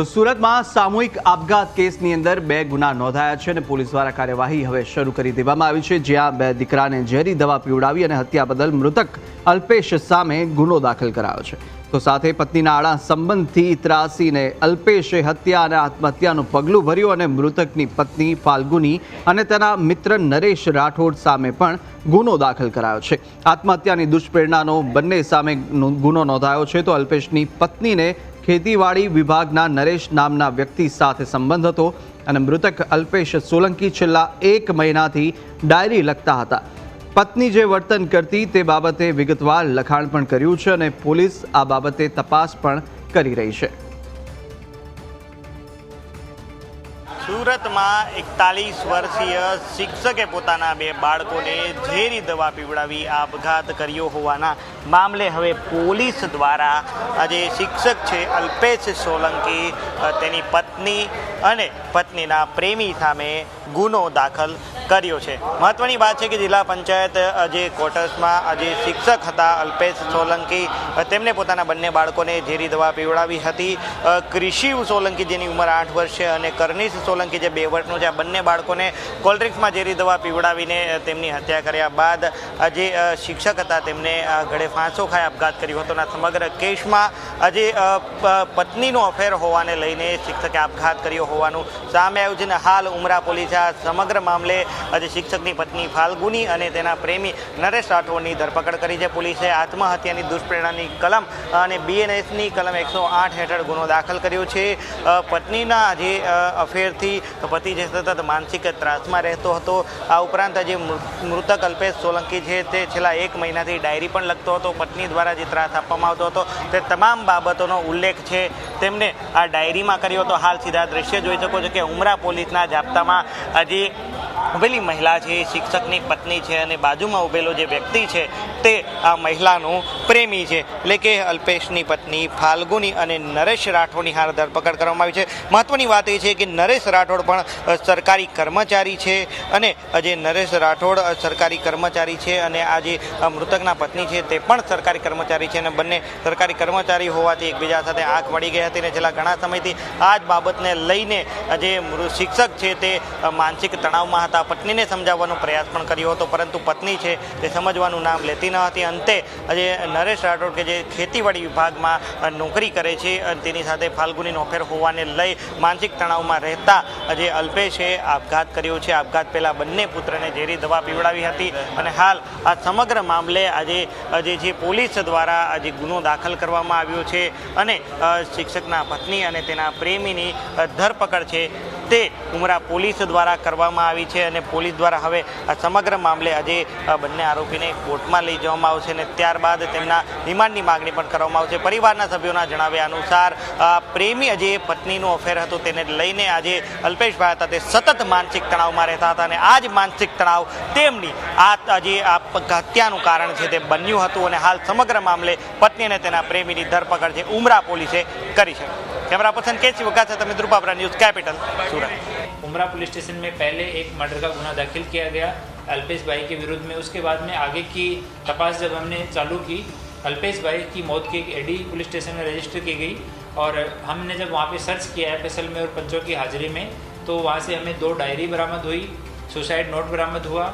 તો સુરતમાં સામૂહિક આપઘાત કેસની અંદર બે ગુના નોંધાયા છે અને પોલીસ દ્વારા કાર્યવાહી હવે શરૂ કરી દેવામાં આવી છે. જ્યાં બે દીકરાને ઝેરી દવા પીવડાવી અને હત્યા બદલ મૃતક અલ્પેશ સામે ગુનો દાખલ કરાયો છે. તો સાથે પત્નીના આડા સંબંધથી ત્રાસીને અલ્પેશે હત્યા અને આત્મહત્યાનું પગલું ભર્યું અને મૃતકની પત્ની ફાલ્ગુની અને તેના મિત્ર નરેશ રાઠોડ સામે પણ ગુનો દાખલ કરાયો છે. આત્મહત્યાની દુષ્પ્રેરણાનો બંને સામે ગુનો નોંધાયો છે તો અલ્પેશની પત્નીને ખેતીવાડી વિભાગના નરેશ નામના વ્યક્તિ સાથે સંબંધ હતો અને મૃતક અલ્પેશ સોલંકી છેલ્લા એક મહિનાથી ડાયરી લખતા હતા. પત્ની જે વર્તન કરતી તે બાબતે વિગતવાર લખાણ પણ કર્યું છે અને પોલીસ આ બાબતે તપાસ પણ કરી રહી છે. સુરતમાં એકતાલીસ વર્ષીય શિક્ષકે પોતાના બે બાળકોને ઝેરી દવા પીવડાવી આપઘાત કર્યો હોવાના મામલે હવે પોલીસ દ્વારા આજે શિક્ષક છે અલ્પેશ સોલંકી તેની પત્ની અને પત્નીના પ્રેમી સામે ગુનો દાખલ કર્યો છે. મહત્વની વાત છે કે જિલ્લા પંચાયત જે ક્વાર્ટર્સમાં આજે શિક્ષક હતા અલ્પેશ સોલંકી તેમને પોતાના બંને બાળકોને ઝેરી દવા પીવડાવી હતી. ક્રિશિવ સોલંકી, જેની ઉંમર આઠ વર્ષ છે, અને કરનીશ સોલંકી જે બે વર્ષનું છે આ બંને બાળકોને કોલ્ડ્રિંક્સમાં ઝેરી દવા પીવડાવીને તેમની હત્યા કર્યા બાદ આજે શિક્ષક હતા તેમને ગળે ફાંસો ખાઈ આપઘાત કર્યો હતો. અને સમગ્ર કેસમાં આજે પત્નીનો અફેર હોવાને લઈને શિક્ષકે આપઘાત કર્યો હોવાનું સામે આવ્યું છે. અને હાલ ઉમરા પોલીસે આ સમગ્ર મામલે આજે શિક્ષકની પત્ની ફાલ્ગુની અને તેના પ્રેમી નરેશ રાઠોડની ધરપકડ કરી છે. પોલીસે આત્મહત્યાની દુષ્પ્રેરણાની કલમ અને બીએનએસની કલમ એકસો આઠ હેઠળ ગુનો દાખલ કર્યો છે. પત્નીના જે અ, અફેરથી પતિ જતા સતત માનસિક ત્રાસમાં રહેતો હતો. આ ઉપરાંત જે મૃતક અલ્પેશ સોલંકી છે તે છેલ્લા એક મહિનાથી ડાયરી પણ લખતો હતો, પત્ની દ્વારા જે ત્રાસ આપવામાં આવતો હતો. તે તમામ બાબતોનો ઉલ્લેખ છે તેમને આ ડાયરીમાં કર્યો હતો. હાલ સીધા દ્રશ્ય જોઈ શકો છો કે ઉમરા પોલીસના જાપ્તામાં આજે ઉભેલી મહિલા છે એ શિક્ષકની પત્ની છે અને બાજુમાં ઉભેલો જે વ્યક્તિ છે તે આ મહિલાનું પ્રેમી છે. એટલે કે અલ્પેશની પત્ની, ફાલ્ગુની અને નરેશ રાઠોડની હાલ ધરપકડ કરવામાં આવી છે. મહત્વની વાત એ છે કે નરેશ રાઠોડ પણ સરકારી કર્મચારી છે અને જે નરેશ રાઠોડ સરકારી કર્મચારી છે અને આ જે મૃતકના પત્ની છે તે પણ સરકારી કર્મચારી છે અને બંને સરકારી કર્મચારી હોવાથી એકબીજા સાથે આંખ મળી ગઈ હતી અને છેલ્લા ઘણા સમયથી આ જ બાબતને લઈને જે શિક્ષક છે તે માનસિક તણાવમાં હતા. પત્નીને સમજાવવાનો પ્રયાસ પણ કર્યો હતો, પરંતુ પત્ની છે તે સમજવાનું નામ લેતી ન હતી. અંતે આજે નરેશ રાઠોડ કે જે ખેતીવાડી વિભાગમાં નોકરી કરે છે તેની સાથે ફાલ્ગુની નોફેર હોવાને લઈ માનસિક તણાવમાં રહેતા આજે અલ્પેશે આપઘાત કર્યો છે. આપઘાત પહેલાં બંને પુત્રને ઝેરી દવા પીવડાવી હતી, અને હાલ આ સમગ્ર મામલે આજે આજે જે પોલીસ દ્વારા આજે ગુનો દાખલ કરવામાં આવ્યો છે, અને શિક્ષકના પત્ની અને તેના પ્રેમીની ધરપકડ છે. તે ઉમરા પોલીસ દ્વારા કરવામાં આવી છે અને પોલીસ દ્વારા હવે આ સમગ્ર મામલે આજે બંને આરોપીને કોર્ટમાં લઈ જવામાં આવશે અને ત્યારબાદ તેમના રિમાન્ડની માગણી પણ કરવામાં આવશે. પરિવારના સભ્યોના જણાવ્યા અનુસાર પ્રેમી અજે પત્નીનું અફેર હતું, તેને લઈને આજે અલ્પેશભાઈ હતા, તે સતત માનસિક તણાવમાં રહેતા હતા અને આ જ માનસિક તણાવ તેમની આ જે હત્યાનું કારણ છે તે બન્યું હતું અને હાલ સમગ્ર મામલે પત્ની અને તેના પ્રેમીની ધરપકડ છે, ઉમરા પોલીસે કરી છે. કેમેરા પર્સન કેસી વગાસા તમે ધ્રુપાપરા ન્યૂઝ કેપિટલ. सूरत उमरा पुलिस स्टेशन में पहले एक मर्डर का गुना दाखिल किया गया, अल्पेश भाई के विरुद्ध में। उसके बाद में आगे की तपास जब हमने चालू की, अल्पेश भाई की मौत की एडी पुलिस स्टेशन में रजिस्टर की गई और हमने जब वहाँ पे सर्च किया एफएसएल में और पंचों की हाजिरी में तो वहाँ से हमें दो डायरी बरामद हुई, सुसाइड नोट बरामद हुआ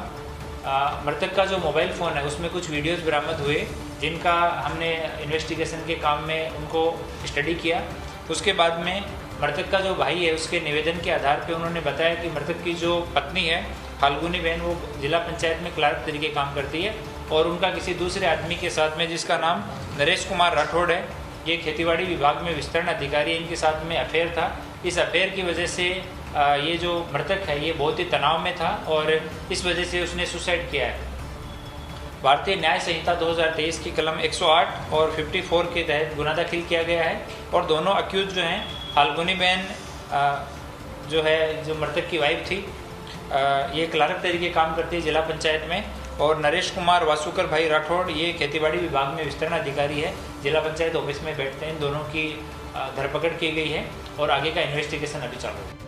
मृतक का जो मोबाइल फ़ोन है, उसमें कुछ वीडियोस बरामद हुए, जिनका हमने इन्वेस्टिगेशन के काम में उनको स्टडी किया। उसके बाद में मृतक का जो भाई है, उसके निवेदन के आधार पर उन्होंने बताया कि मृतक की जो पत्नी है, फाल्गुनी बहन वो जिला पंचायत में क्लार्क तरीके काम करती है और उनका किसी दूसरे आदमी के साथ में, जिसका नाम नरेश कुमार राठौड़ है, ये खेतीबाड़ी विभाग में विस्तरण अधिकारी इनके साथ में अफेयर था। इस अफेयर की वजह से ये जो मृतक है, ये बहुत ही तनाव में था और इस वजह से उसने सुसाइड किया है। भारतीय न्याय संहिता 2023 की कलम 108 और 54 के तहत गुना दाखिल किया गया है और दोनों अक्यूज जो हैं फाल्गुनी बहन जो है जो मृतक की वाइफ थी आ, ये क्लार्क तरीके काम करती है जिला पंचायत में और नरेश कुमार वासुकर भाई राठौड़ ये खेतीबाड़ी विभाग में विस्तरण अधिकारी है। जिला पंचायत ऑफ़िस में बैठते हैं। दोनों की धरपकड़ की गई है और आगे का इन्वेस्टिगेशन अभी चालू है।